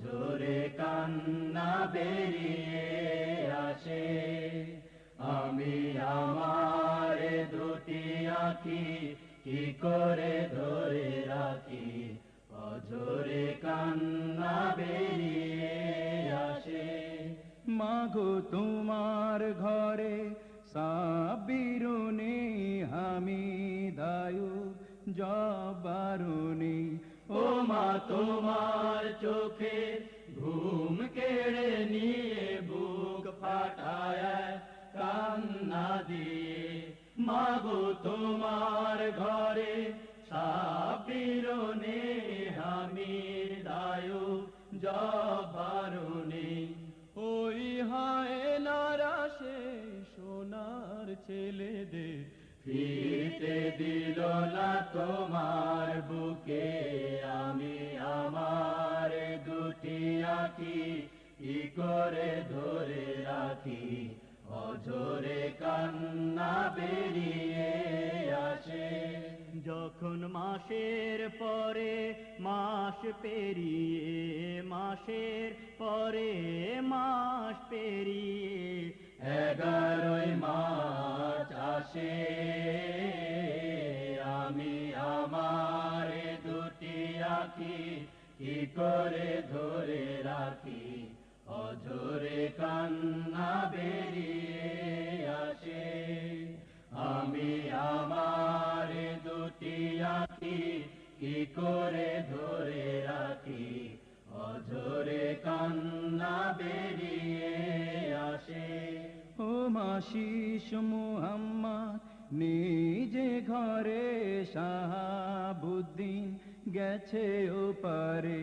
অজরে কান্না বেরিয়ে আসে। আমি আমার দুটি আঁকি কি করে ধরে রাখি? অজরে কান্না বেরিয়ে আসে। মাগো তোমার ঘরে সাবিরুনি আমি দায়ু, জবারুনি। ও মা, তোমার চোখে ঘুম কেড়ে নিয়ে বুক ফাটায়, কান্না দিয়ে। মাগো তোমার ঘরে সাবিরনে হামির দায়ু জবারুনি ওই হায় নারাশে সোনার ছেলেদের, ফিরতে দিল না তোমার বুকে। অঝরে কান্না বেরিয়ে আসে। যখন মাসের পরে মাস পেরিয়ে মাসের পরে মাস পেরিয়ে এগারোই মাস আসে। আমি আমার দুটি আঁখি কি করে ধরে রাখি? অঝরে কান্না বেরিয়ে ধরে রাখি অঝরে কান্না বেরিয়ে আসে। ও মাশিস নিজে ঘরে শাহাবুদ্দিন গেছে ও পারে